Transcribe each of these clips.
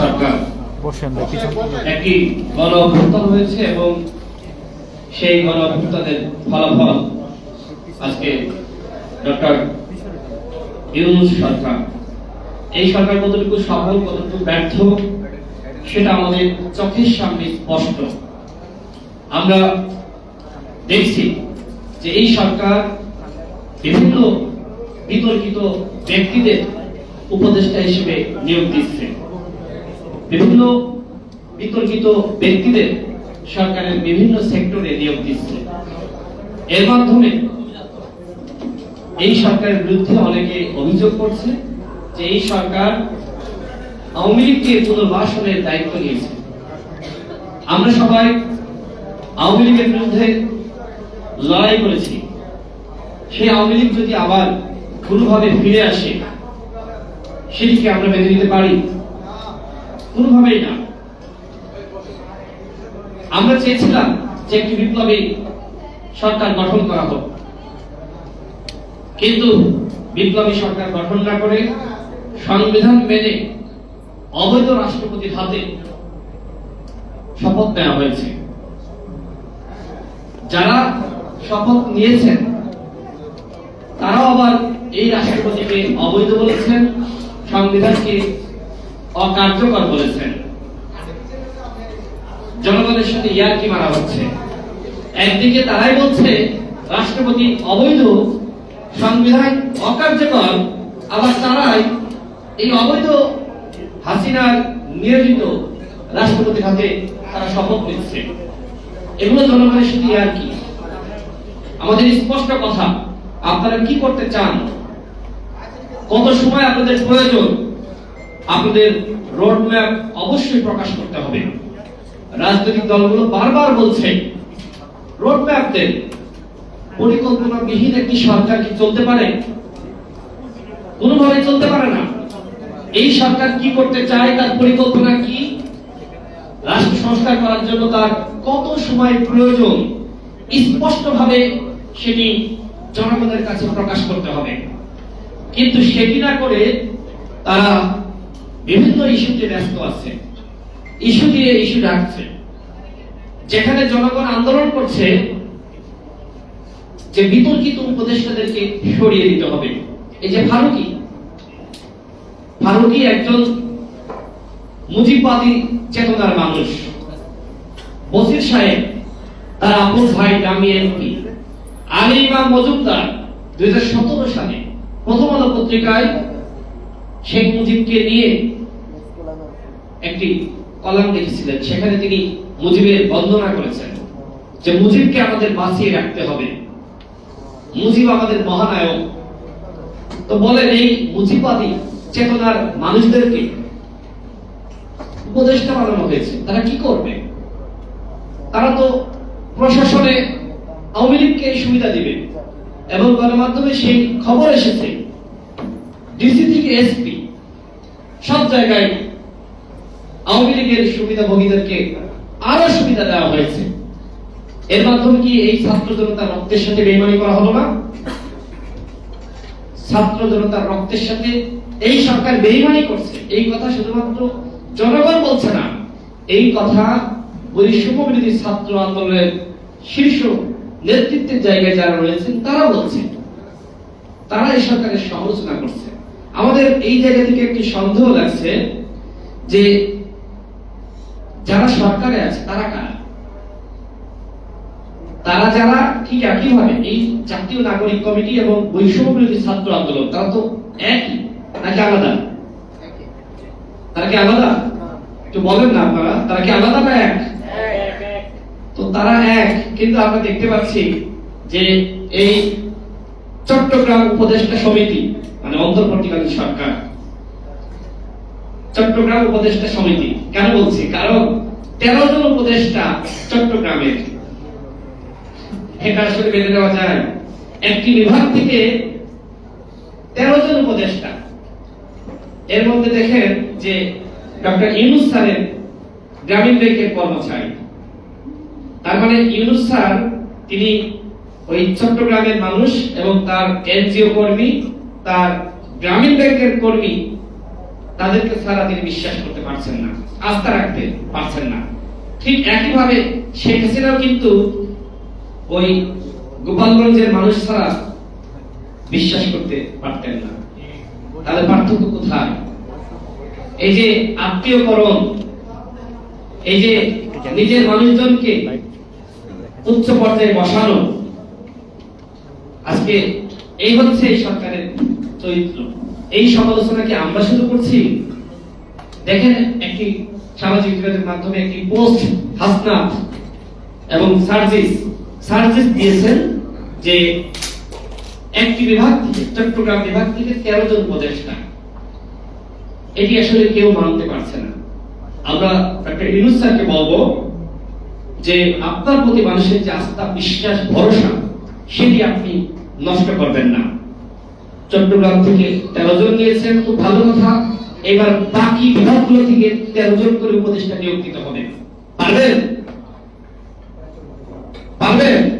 সরকার। একটি গণ হয়েছে এবং সেই গণ ফলাফল আজকে ডক্টর ইউনুস সরকার। এই সরকার কতটুকু সফল কতটুকু ব্যর্থ সেটা আমাদের চোখের সামনে স্পষ্ট। আমরা দেখছি যে এই সরকার বিভিন্ন বিতর্কিত ব্যক্তিদের উপদেষ্টা হিসেবে নিয়োগ দিচ্ছে। বিভিন্ন বিতর্কিত ব্যক্তিদের সরকারের বিভিন্ন সেক্টরে নিয়োগ দিচ্ছে। এর মাধ্যমে এই সরকারের বিরুদ্ধে অনেকে অভিযোগ করছে যে এই সরকার আওয়ামী লীগকে পুনর্বাসনের দায়িত্ব নিয়েছে। আমরা সবাই আওয়ামী লীগের বিরুদ্ধে লড়াই করেছি। সেই আওয়ামী লীগ যদি আবার কোনোভাবে ফিরে আসে, সেটিকে আমরা মেনে নিতে পারি। কোনোভাবেই না। আমরা চেয়েছিলাম যে একটি বিপ্লবী সরকার গঠন করা হোক। কিন্তু বিপ্লবী সরকার গঠন না করে সংবিধান মেনে অবৈধ রাষ্ট্রপতির হাতে শপথ নেওয়া হয়েছে। যারা শপথ নিয়েছেন, তারাও আবার এই রাষ্ট্রপতিকে অবৈধ বলেছেন, সংবিধানকে অকার্যকর বলেছেন। জনগণের সাথে ইয়ার্কি মারা হচ্ছে? একদিকে তারাই বলছে, রাষ্ট্রপতি অবৈধ, সংবিধান অকার্যকর, আবার তারাই এই অবৈধ হাসিনার নিয়োজিত রাষ্ট্রপতির হাতে তারা শপথ নিচ্ছে। এগুলো জনগণের সাথে ইয়ার্কি আমাদের স্পষ্ট কথা, আপনারা কি করতে চান? কত সময় আপনাদের প্রয়োজন? আপনাদের রোড ম্যাপ অবশ্যই প্রকাশ করতে হবে। রাজনৈতিক দলগুলো বারবার বলছে রোড ম্যাপ দেন পরিকল্পনা বিহীন একটি সরকার কি চলতে পারে? কোনোভাবে চলতে পারে না। এই সরকার কি করতে চায়, তার পরিকল্পনা কি? রাষ্ট্র সংস্কার করার জন্য তার কত সময় প্রয়োজন? স্পষ্টভাবে সেটি জনগণের কাছে প্রকাশ করতে হবে। কিন্তু সেটি না করে তারা বিভিন্ন ইস্যুতে ব্যস্ত আছে। ইস্যু দিয়ে ইস্যু ডাকছে। যেখানে জনগণ আন্দোলন করছে, যে বিতর্কিত উপদেষ্টাদেরকে সরিয়ে দিতে হবে। এই যে ফারুকি। ফারুকি একজন মুজিববাদী চেতনার মানুষ। বসির সাহেব, তার আপন ভাই দামি এমপি। আলী ইমাম মজুমদার, দুই হাজার সতেরো সালে প্রথম আলো পত্রিকায় শেখ মুজিবকে নিয়ে একটি কলাম লিখেছিলেন। সেখানে তিনি মুজিবের বন্দনা করেছেন যে মুজিবকে আমাদের বাঁচিয়ে রাখতে হবে। মুজিব আমাদের মহানায়ক। তো বলেন, এই মুজিবাদী চেতনার মানুষদেরকে উপদেষ্টা বানানো হয়েছে। তারা কি করবে? তারা তো প্রশাসনে আওয়ামী লীগকে সুবিধা দিবে। এবং গণমাধ্যমে সেই খবর এসেছে। ডিসি থেকে এসপি। সব জায়গায় আওয়ামী লীগের সুবিধাভোগীদেরকে আরও সুবিধা দেওয়া হয়েছে। এর মাধ্যমে কি এই ছাত্র জনতার রক্তের সাথে বেইমানি করা হলো না? ছাত্র জনতার রক্তের সাথে এই সরকার বেইমানি করছে। এই কথা শুধুমাত্র জনগণ বলছে না। এই কথা বৈষম্য বিরোধী ছাত্র আন্দোলনের শীর্ষ নেতৃত্বের জায়গায় যারা রয়েছেন তারা বলছে। তারা এই সরকারের সমালোচনা করছে। আমাদের এই জায়গা থেকে একটি সন্দেহ লাগছে যে যারা সরকারে আছে, তারা কারা? তারা যারা ঠিক একইভাবে এই জাতীয় নাগরিক কমিটি এবং বৈষম্য বিরোধী ছাত্র আন্দোলন, তারা তো একই, নাকি আলাদা? তারা কি আলাদা? একটু বলেন না আপনারা, তারা কি আলাদা না এক? তো তারা এক, কিন্তু আমরা দেখতে পাচ্ছি যে এই চট্টগ্রাম উপদেষ্টা সমিতি মানে অন্তর্বর্তীকালীন সরকার, চট্টগ্রাম উপদেষ্টা সমিতি, কেন বলছি? কারণ তেরো জন উপদেষ্টা চট্টগ্রামের। এটা আসলে মেনে নেওয়া যায়। একটি বিভাগ থেকে তেরো জন উপদেষ্টা। এর মধ্যে দেখেন যে ডক্টর ইউনুস স্যারের গ্রামীণ ব্যাংকের কর্মচারী। তার মানে ইউনুস স্যার, তিনি ওই চট্টগ্রামের মানুষ এবং তার এনজিও কর্মী, তার গ্রামীণ ব্যাংকের কর্মী, তাদেরকে ছাড়া তিনি বিশ্বাস করতে পারছেন না। আস্থা রাখতে পারছেন না। ঠিক একইভাবে শেখ হাসিনাও কিন্তু ওই গোপালগঞ্জের মানুষ ছাড়া বিশ্বাস করতে পারতেন না। তাদের পার্থক্য কোথায়? এই যে আত্মীয়করণ, এই যে নিজের মানুষজনকে উচ্চ পর্যায়ে বসানো, আজকে এই হচ্ছে এই সরকারের চরিত্র। এই সমালোচনা কি আমরা শুরু করছি? দেখেন একটি সামাজিক যোগাযোগ মাধ্যমে একটি পোস্ট, হাসনাত এবং সার্জিস। সার্জিস দিয়েছেন যে একটি বিভাগ থেকে, চট্টগ্রাম বিভাগ থেকে তেরো জন উপদেষ্টা। এটি আসলে কেউ মানতে পারছে না। আমরা ডক্টর ইউনুস স্যারকে বলব যে আপনার প্রতি মানুষের যে আস্থা, বিশ্বাস, ভরসা, সেটি আপনি নষ্ট করবেন না। চট্টগ্রাম থেকে তেরো জন নিয়েছেন, খুব ভালো কথা। এবার বাকি বিভাগগুলো থেকে তেরো জন করে উপদেষ্টা নিয়োগ দিতে হবে। পারবেন? পারবেন?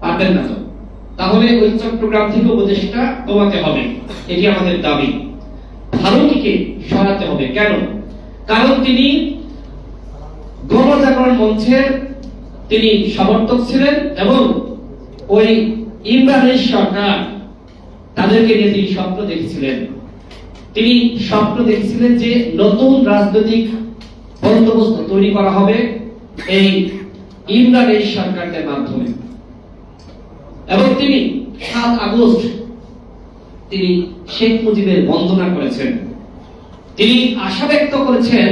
পারবেন না তো। তাহলে ওই চট্টগ্রাম থেকে উপদেষ্টা কমাতে হবে। এটি আমাদের দাবি। ভারতীকে সরাতে হবে। কেন? কারণ তিনি গণজাগরণ মঞ্চের তিনি সমর্থক ছিলেন এবং ওই ইমরানের সরকার তাদেরকে নিয়ে তিনি স্বপ্ন দেখেছিলেন। তিনি স্বপ্ন দেখেছিলেন যে নতুন রাজনৈতিক বন্দোবস্ত তৈরি করা হবে এই ইমরানের সরকারদের মাধ্যমে। এবং তিনি সাত আগস্ট তিনি শেখ মুজিবের বন্দনা করেছেন। তিনি আশা ব্যক্ত করেছেন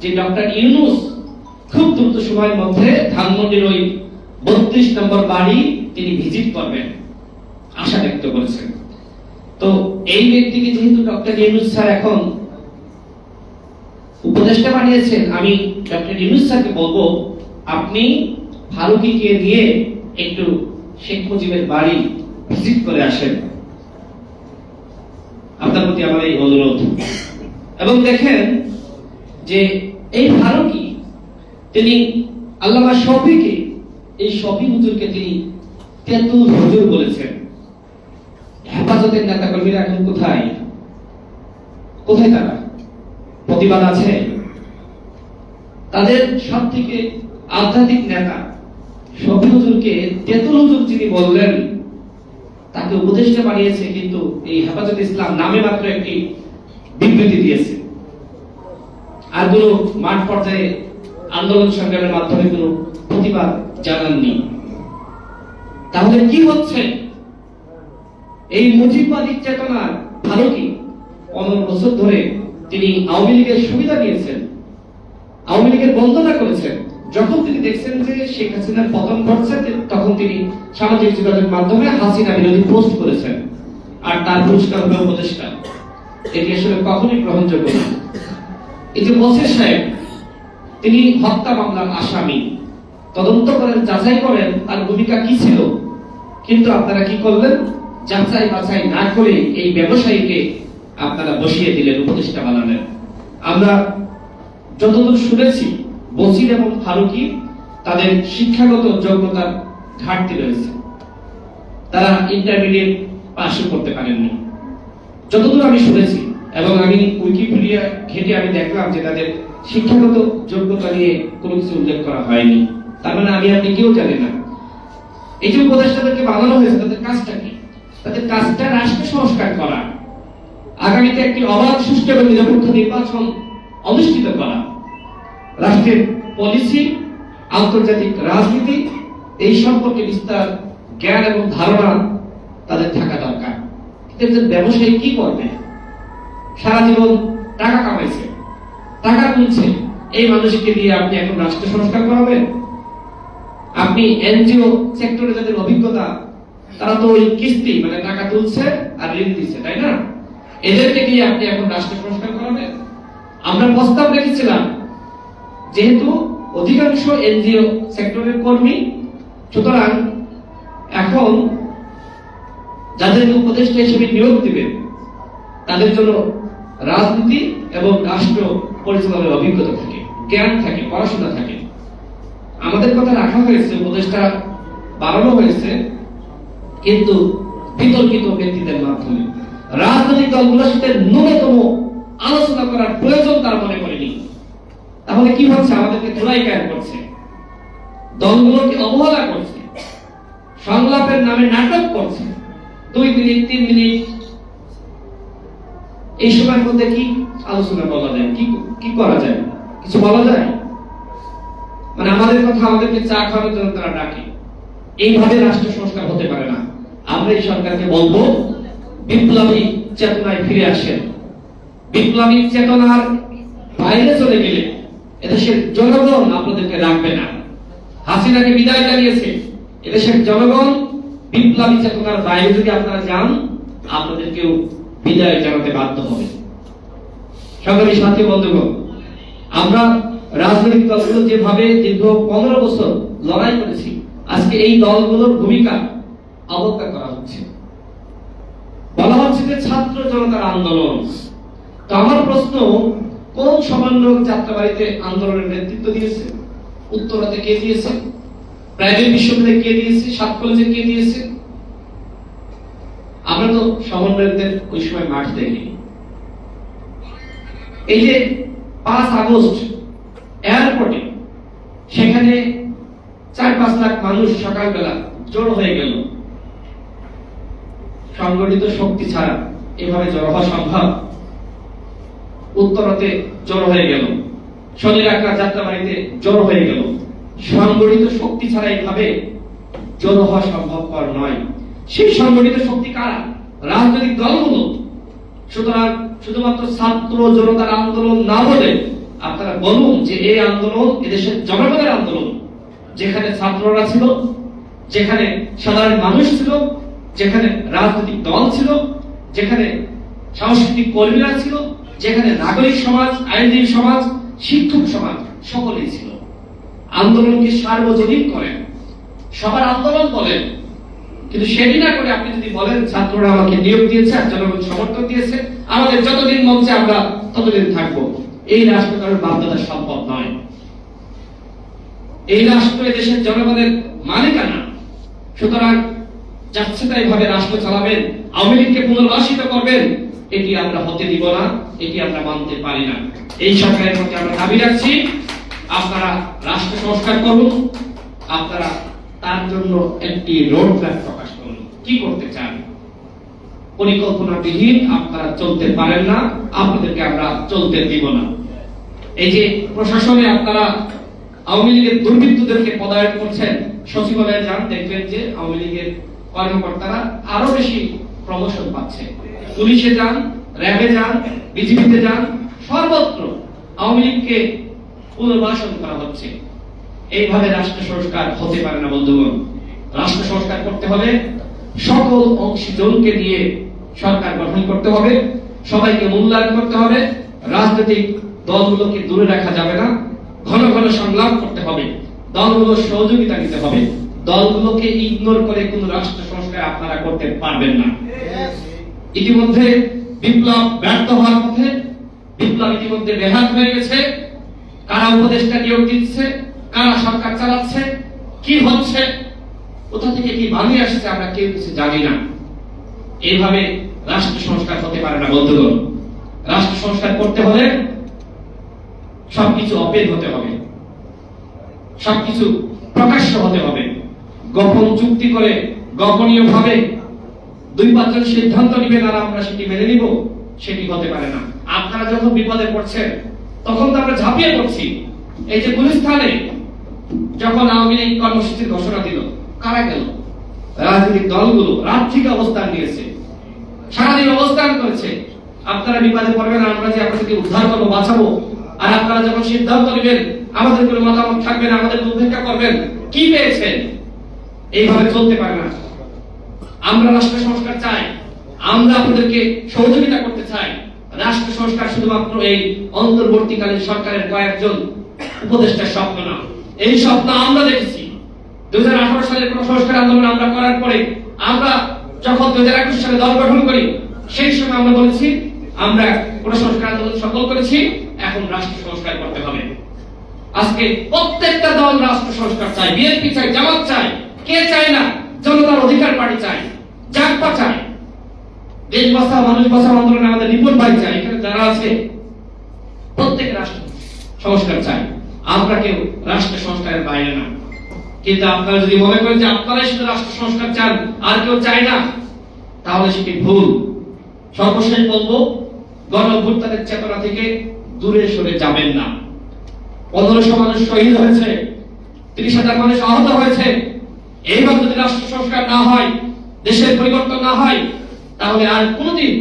যে ডক্টর ইউনুস খুব দ্রুত সময়ের মধ্যে ধানমন্ডির ওই বত্রিশ নম্বর বাড়ি তিনি ভিজিট করবেন। আশা ব্যক্ত করেছেন। তো এই ব্যক্তিকে যেহেতু ডক্টর ইউনুস স্যার এখন উপদেষ্টা বানিয়েছেন, আমি ডক্টর ইউনুস স্যারকে বলব, আপনি ফারুকিকে নিয়ে একটু শেখ মুজিবের বাড়ি ভিজিট করে আসেন। আপনার প্রতি আমার এই অনুরোধ। এবং দেখেন যে এই ফারুকি, তিনি আল্লামা শফিকে, এই শফি হুজুরকে তিনি তেতুল হুজুর বলেছেন। হেফাজতের নেতা কর্মীরা এখন কোথায়? কোথায় তারা? প্রতিবাদ আছে? তাদের সব থেকে আধ্যাত্মিক নেতা শফি হুজুরকে তেতুল যিনি বললেন, তাকে উপদেষ্টা বানিয়েছে, কিন্তু এই হেফাজত ইসলাম নামে মাত্র একটি বিবৃতি দিয়েছে। আর কোনো মাঠ পর্যায়ে আন্দোলন সংগ্রামের মাধ্যমে কোনো প্রতিবাদ জানাননি। তাহলে কি হচ্ছে? এই মুজিববাদী চেতনার ভালো কি? পনেরো বছর ধরে তিনি আওয়ামী লীগের সুবিধা নিয়েছেন। আওয়ামী লীগের বন্দনা করেছেন। যখন তিনি দেখছেন যে শেখ হাসিনার পতন ঘটছে তখন তিনি সামাজিক যোগাযোগ মাধ্যমে হাসিনা বিরোধী পোস্ট করেছেন আর তার পুরস্কার হলো উপদেষ্টা। এটি আসলে কখনই গ্রহণযোগ্য না। এই যে বসির সাহেব, তিনি হত্যা মামলার আসামি। তদন্ত করেন, যাচাই করেন, তার ভূমিকা কি ছিল? কিন্তু আপনারা কি করলেন? যাচাই বাছাই না করে এই ব্যবসায়ীকে আপনারা বসিয়ে দিলেন, উপদেষ্টা বানালেন। আমরা যতদূর শুনেছি বসির এবং ফারুকি তাদের শিক্ষাগত যোগ্যতার ঘাটতি রয়েছে। তারা ইন্টারমিডিয়েট পাশও করতে পারেননি। যতদূর আমি শুনেছি, এবং আমি উইকিপিডিয়া ঘেটে আমি দেখলাম যে তাদের শিক্ষাগত যোগ্যতা নিয়ে কোনো কিছু উল্লেখ করা হয়নি। তার মানে আমি আপনি কেউ জানি না। এই যে উপদেষ্টাদেরকে বানানো হয়েছে, তাদের কাজটা কি? তাদের কাজটা রাষ্ট্র সংস্কার করা, আগামীতে একটি অবাধ, সুষ্ঠু এবং নিরপেক্ষ নির্বাচন অনুষ্ঠিত করা। রাষ্ট্রের পলিসি আন্তর্জাতিক রাজনীতি, এই সম্পর্কে বিস্তার, জ্ঞান এবং ধারণা তাদের থাকা দরকার। কিন্তু একজন ব্যবসায়ী কি করবে? সারা জীবন টাকা কামাইছে। টাকা তুলছে। এই মানুষকে দিয়ে আপনি এখন রাষ্ট্র সংস্কার করাবেন? আপনি এনজিও সেক্টরে যাদের অভিজ্ঞতা তারা তো ওই কিস্তি মানে টাকা তুলছে আর ঋণ দিচ্ছে, তাই না? এদেরকে দিয়ে আপনি এখন রাষ্ট্র সংস্কার করাবেন। আমরা প্রস্তাব রেখেছিলাম, যেহেতু অধিকাংশ এনজিও সেক্টরের কর্মী, সুতরাং এখন যাদের উপদেষ্টা হিসেবে নিয়োগ দিবেন, তাদের জন্য রাজনীতি এবং রাষ্ট্র পরিচালনার অভিজ্ঞতা থাকে, জ্ঞান থাকে, পড়াশোনা থাকে। আমাদের কথা রাখা হয়েছে, উপদেষ্টা বাড়ানো হয়েছে কিন্তু বিতর্কিত ব্যক্তিদের মাধ্যমে। রাজনৈতিক দলগুলোর সাথে ন্যূনতম আলোচনা করার প্রয়োজন তারা মনে করেনি। তাহলে কি হচ্ছে? আমাদেরকে ধুলাই কায়েম করছে। দলগুলোকে অবহেলা করছে। সংলাপের নামে নাটক করছে। দুই মিনিট, তিন মিনিট। এই সময়ের মধ্যে কি আলোচনা বলা যায়? কি কি করা যায়? কিছু বলা যায়? মানে আমাদের কথা আমাদেরকে চা খাওয়ানোর জন্য তারা ডাকে। এইভাবে রাষ্ট্র সংস্কার হতে পারে। আমরা এই সরকারকে বলব, বিপ্লবী চেতনায় ফিরে আসেন। বিপ্লবী চেতনার বাইরে চলে গেলে এদেশের জনগণ আপনাদেরকে রাখবে না। হাসিনাকে বিদায় জানিয়েছে, এদেশের জনগণ বিপ্লবী চেতনার বাইরে যদি আপনারা যান, আপনাদেরকেও বিদায় জানাতে বাধ্য হবে। সকলে সাথী বন্ধুগণ, আমরা রাজনৈতিক দলগুলো যেভাবে দীর্ঘ পনেরো বছর লড়াই করেছি, আজকে এই দলগুলোর ভূমিকা অবজ্ঞা করা হচ্ছে। বলা হচ্ছে যে ছাত্র জনতার আন্দোলন। তো আমার প্রশ্ন, কোন সমন্বয়ক যাত্রাবাড়িতে আন্দোলনের নেতৃত্ব দিয়েছে? উত্তরাতে কে দিয়েছে? প্রাইভেট বিশ্ববিদ্যালয়ে কে দিয়েছে? সাত কলেজে কে দিয়েছে? আমরা তো সমন্বয়কদের ওই সময় মাঠ দেখিনি এই যে পাঁচ আগস্ট এয়ারপোর্টে, সেখানে চার পাঁচ লাখ মানুষ সকালবেলা জড়ো হয়ে গেল। সংগঠিত শক্তি ছাড়া এভাবে জড়ো হওয়া সম্ভব? উত্তরতে জড়ো হয়ে গেল। শনির আকার যাত্রাবাড়িতে জড়ো হয়ে গেল। সংগঠিত শক্তি ছাড়া এইভাবে জড়ো হওয়া সম্ভবপর নয়। সেই সংগঠিত শক্তি কারা? রাজনৈতিক দলগুলো। সুতরাং শুধুমাত্র ছাত্র জনতার আন্দোলন না বলে আপনারা বলুন যে এই আন্দোলন এদেশের জনগণের আন্দোলন, যেখানে ছাত্ররা ছিল, যেখানে সাধারণ মানুষ ছিল যেখানে রাজনৈতিক দল ছিল, যেখানে সাংস্কৃতিক কর্মীরা ছিল, যেখানে নাগরিক সমাজ, আইনজীবী সমাজ, শিক্ষক সমাজ, সকলেই ছিল। আন্দোলনকে সার্বজনীন করেন। সবার আন্দোলন বলেন। কিন্তু সেটি না করে আপনি যদি বলেন, ছাত্ররা আমাকে নিয়োগ দিয়েছে, আর জনগণ সমর্থন দিয়েছে, আমাদের যতদিন মঞ্চে আমরা ততদিন থাকব। এই রাষ্ট্র কারোর বাধ্যতা সম্ভব নয়। এই রাষ্ট্র দেশের জনগণের মালিকানা। সুতরাং যাচ্ছে ভাবে রাষ্ট্র চালাবেন? আওয়ামী লীগকে পুনর্বাসিত করবেন? এটি আমরা হতে দিব না, এটি আমরা মানতে পারি না। এই সরকারের প্রতি আমরা দাবি রাখছি, আপনারা রাষ্ট্র সংস্কার করুন, আপনারা তার জন্য একটি রোড ম্যাপ প্রকাশ করুন। কি করতে চান? পরিকল্পনাবিহীন আপনারা চলতে পারেন না, আপনাদেরকে আমরা চলতে দিব না। এই যে প্রশাসনে আপনারা আওয়ামী লীগের দুর্বৃত্তদেরকে পদায়ন করছেন, সচিবালয়ে যান, দেখবেন যে আওয়ামী লীগের কর্মকর্তারা আরও বেশি প্রমোশন পাচ্ছে। পুলিশে যান, র্যাবে যান, বিজিবিতে যান, সর্বত্র আওয়ামী লীগকে পুনর্বাসন করা হচ্ছে। এইভাবে রাষ্ট্র সংস্কার হতে পারে না, বন্ধুগণ। রাষ্ট্র সংস্কার করতে হলে সকল অংশীজনকে নিয়ে সরকার গঠন করতে হবে, সবাইকে মূল্যায়ন করতে হবে, রাজনৈতিক দলগুলোকে দূরে রাখা যাবে না, ঘন ঘন সংলাপ করতে হবে, দলগুলোর সহযোগিতা নিতে হবে। দলগুলোকে ইগনোর করে কোন রাষ্ট্র সংস্কার আপনারা করতে পারবেন না। ইতিমধ্যে বিপ্লব ব্যর্থ হওয়ার পথে বিপ্লব ইতিমধ্যে বেহাত হয়ে গেছে। কারা উপদেষ্টা নিয়োগ দিচ্ছে, কারা সরকার চালাচ্ছে, কি হচ্ছে, কোথা থেকে কি বানিয়ে আসছে আমরা কেউ কিছু জানি না। এইভাবে রাষ্ট্র সংস্কার হতে পারে না, বন্ধুগণ। রাষ্ট্র সংস্কার করতে হলে সবকিছু অপেন হতে হবে। সবকিছু প্রকাশ্য হতে হবে। গোপন চুক্তি করে গোপনীয় ভাবে দুই পাঁচজন সিদ্ধান্ত নিবেন আর আমরা সেটি মেনে নিব, সেটি হতে পারে না। আপনারা যখন বিপদে পড়ছেন, তখন তো আমরা ঝাঁপিয়ে পড়ছি। এই যে গুলিস্তানে যখন আওয়ামী লীগ কর্মসূচির ঘোষণা দিল, কারা গেল? রাজনৈতিক দলগুলো রাত থেকে অবস্থান নিয়েছে, সারাদিন অবস্থান করেছে। আপনারা বিপদে পড়বেন, আমরা যে আপনাদেরকে উদ্ধার করব, বাঁচাবো, আর আপনারা যখন সিদ্ধান্ত নেবেন, আমাদের কোনো মতামত থাকবে না আমাদের উপেক্ষা করবেন, কি পেয়েছেন? এইভাবে চলতে পারে না। আমরা রাষ্ট্র সংস্কার চাই, আমরা আপনাদেরকে সহযোগিতা করতে চাই। রাষ্ট্র সংস্কার শুধুমাত্র এই অন্তর্বর্তীকালীন সরকারের কয়েকজন উপদেষ্টার স্বপ্ন না। এই স্বপ্ন আমরা দেখেছি। দুই সালের কোন সংস্কার আন্দোলন আমরা করার পরে আমরা যখন দুই হাজার একুশ সালে দল গঠন করি, সেই সময় আমরা বলেছি, আমরা কোন সংস্কার আন্দোলন সফল করেছি, এখন রাষ্ট্র সংস্কার করতে হবে। আজকে প্রত্যেকটা দল রাষ্ট্র সংস্কার চায়, বিএনপি চাই জামাত চায়। কে চায় না? জনতার অধিকার পার্টি চায় জাগপা চায়। দেশ বাঁচা মানুষ বাঁচা আন্দোলনে আমাদের রিপোর্ট ভাই চাই এখানে যারা আছে, প্রত্যেক রাষ্ট্র সংস্কার চায়। আমরা কেউ রাষ্ট্র সংস্কারের বাইরে না। কিন্তু আপনারা যদি মনে করেন যে আপনারাই শুধু রাষ্ট্র সংস্কার চান, আর কেউ চায় না, তাহলে সেটি ভুল। সর্বশেষ বলব গণ অভ্যুত্থানের চেতনা থেকে দূরে সরে যাবেন না। পনেরোশো মানুষ শহীদ হয়েছে, তিরিশ হাজার মানুষ আহত হয়েছে এইভাবে যদি রাষ্ট্র সংস্কার না হয়, দেশের পরিবর্তন না হয়, তাহলে আর কোনোদিন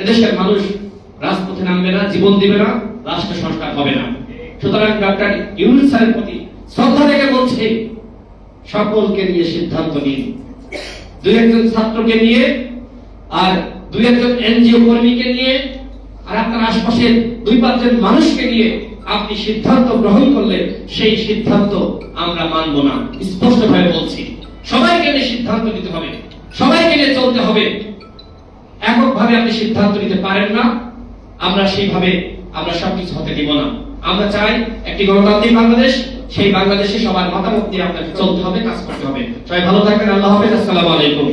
এদেশের মানুষ রাজপথে নামবে না, জীবন দিবে না, রাষ্ট্র সংস্কার হবে না। সুতরাং ডক্টর ইউনুস স্যারের প্রতি শ্রদ্ধা রেখে বলছে, সকলকে নিয়ে সিদ্ধান্ত নিন। একজন ছাত্রকে নিয়ে আর একজন এনজিও কর্মীকে নিয়ে আর আপনার আশপাশের দুই পাঁচজন মানুষকে নিয়ে আপনি সিদ্ধান্ত গ্রহণ করলে সেই সিদ্ধান্ত আমরা মানব না, স্পষ্টভাবে বলছি। সবাইকে নিয়ে সিদ্ধান্ত নিতে হবে। সবাইকে নিয়ে চলতে হবে। এককভাবে আপনি সিদ্ধান্ত নিতে পারেন না, আমরা সেইভাবে, আমরা সবকিছু হতে দিব না। আমরা চাই একটি গণতান্ত্রিক বাংলাদেশ, সেই বাংলাদেশে সবার মতামত নিয়ে আপনাকে চলতে হবে, কাজ করতে হবে। সবাই ভালো থাকবেন, আল্লাহ হাফেজ, আসসালামু আলাইকুম।